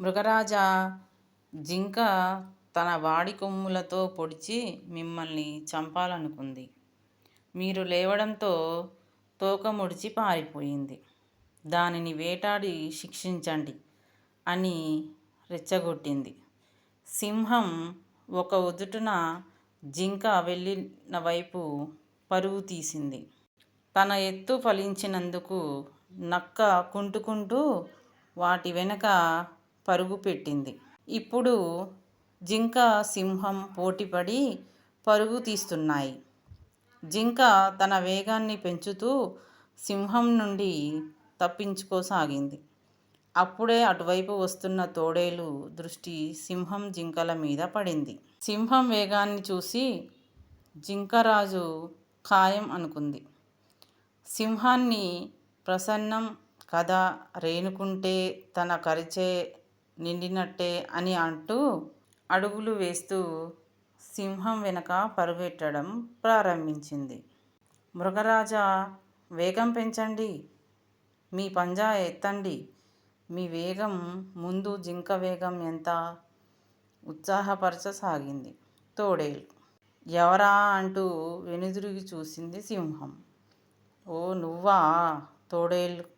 మృగరాజా జింక తన వాడి కొమ్ములతో పొడిచి మిమ్మల్ని చంపాలనుకుంది. మీరు లేవడంతో తోక ముడిచి పారిపోయింది. దానిని వేటాడి శిక్షించండి అని రెచ్చగొట్టింది. సింహం ఒక ఉదుటున జింక వెళ్ళిన వైపు పరుగు తీసింది. తన ఎత్తు ఫలించినందుకు నక్క కుంటుకుంటూ వాటి వెనక పరుగు పెట్టింది. ఇప్పుడు జింక సింహం పోటీపడి పరుగు తీస్తున్నాయి. జింక తన వేగాన్ని పెంచుతూ సింహం నుండి తప్పించుకోసాగింది. అప్పుడే అటువైపు వస్తున్న తోడేలు దృష్టి సింహం జింకల మీద పడింది. సింహం వేగాన్ని చూసి జింకరాజు ఖాయం అనుకుంది. సింహాన్ని ప్రసన్నం కదా రేణుకుంటే తన కరిచే నిండినట్టే అని అంటూ అడుగులు వేస్తూ సింహం వెనక పరుగెట్టడం ప్రారంభించింది. మృగరాజా వేగం పెంచండి. మీ పంజా ఎత్తండి. మీ వేగం ముందు జింక వేగం ఎంత? ఉత్సాహపరచసాగింది తోడేలు. ఎవరా అంటూ వెనుదిరిగి చూసింది సింహం. ఓ నువ్వా తోడేలు?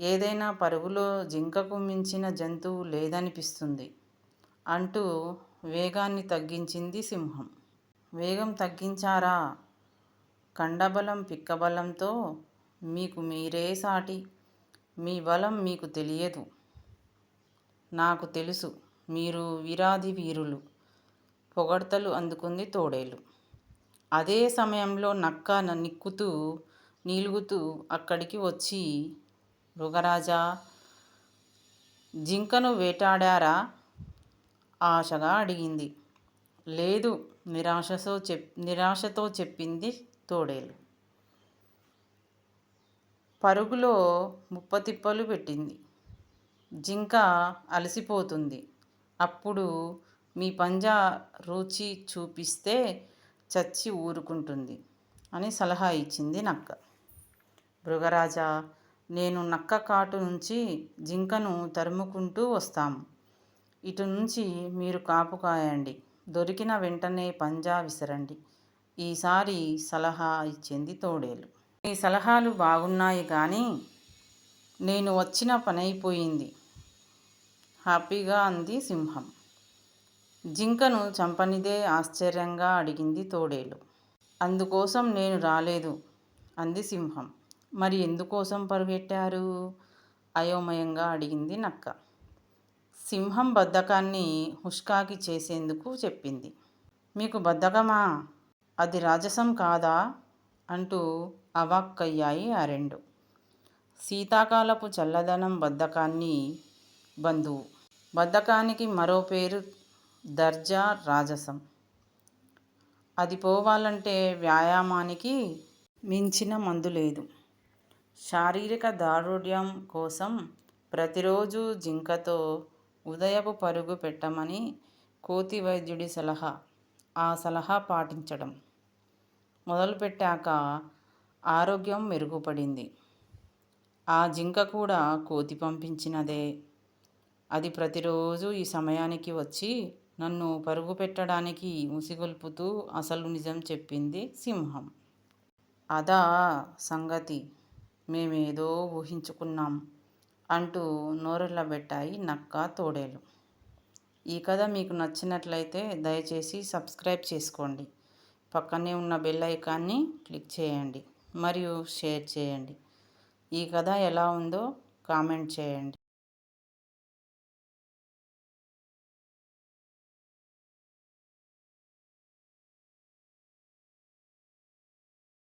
ఏదైనా పరుగులో జింకకు మించిన జంతువు లేదనిపిస్తుంది అంటూ వేగాన్ని తగ్గించింది సింహం. వేగం తగ్గించారా? కండబలం పిక్కబలంతో మీకు మీరే సాటి మీ బలం మీకు తెలియదు. నాకు తెలుసు మీరు వీరాది వీరులు పొగడ్తలు అందుకుంది తోడేలు. అదే సమయంలో నక్క నిక్కుతూ నీలుగుతూ అక్కడికి వచ్చి మృగరాజా జింకను వేటాడారా? ఆశగా అడిగింది. లేదు నిరాశతో చెప్ నిరాశతో చెప్పింది తోడేలు. పరుగులో ముప్పతిప్పలు పెట్టింది. జింక అలసిపోతుంది. అప్పుడు మీ పంజా రుచి చూపిస్తే చచ్చి ఊరుకుంటుంది అని సలహా ఇచ్చింది నక్క. మృగరాజా నేను నక్క కాటు నుంచి జింకను తరుముకుంటూ వస్తాము ఇటు నుంచి మీరు కాపు కాయండి. దొరికిన వెంటనే పంజా విసరండి. ఈసారి సలహా ఇచ్చింది తోడేలు. ఈ సలహాలు బాగున్నాయి కానీ నేను వచ్చిన పనైపోయింది. హ్యాపీగా అంది సింహం. జింకను చంపనిదే ఆశ్చర్యంగా అడిగింది తోడేలు. అందుకోసం నేను రాలేదు అంది సింహం. మరి ఎందుకోసం పరుగెట్టారు? అయోమయంగా అడిగింది నక్క. సింహం బద్ధకాన్ని హుష్కాకి చేసేందుకు చెప్పింది. మీకు బద్ధకమా? అది రాజసం కాదా? అంటూ అవాక్కయ్యాయి ఆ రెండు. శీతాకాలపు చల్లదనం బద్ధకాన్ని బంధువు. బద్ధకానికి మరో పేరు దర్జా రాజసం. అది పోవాలంటే వ్యాయామానికి మించిన మందు లేదు. శారీరక దారుఢ్యం కోసం ప్రతిరోజు జింకతో ఉదయపు పరుగు పెట్టమని కోతి వైద్యుడి సలహా ఆ సలహా పాటించడం. మొదలుపెట్టాక ఆరోగ్యం మెరుగుపడింది. ఆ జింక కూడా కోతి పంపించినదే. అది ప్రతిరోజు ఈ సమయానికి వచ్చి నన్ను పరుగు పెట్టడానికి ముసిగొల్పుతూ అసలు నిజం చెప్పింది సింహం. అదా సంగతి. మేమేదో ఊహించుకున్నాం అంటూ నోరెళ్ళబెట్టాయి నక్క తోడేలు. ఈ కథ మీకు నచ్చినట్లయితే దయచేసి సబ్స్క్రైబ్ చేసుకోండి. పక్కనే ఉన్న బెల్ ఐకాన్ని క్లిక్ చేయండి మరియు షేర్ చేయండి. ఈ కథ ఎలా ఉందో కామెంట్ చేయండి.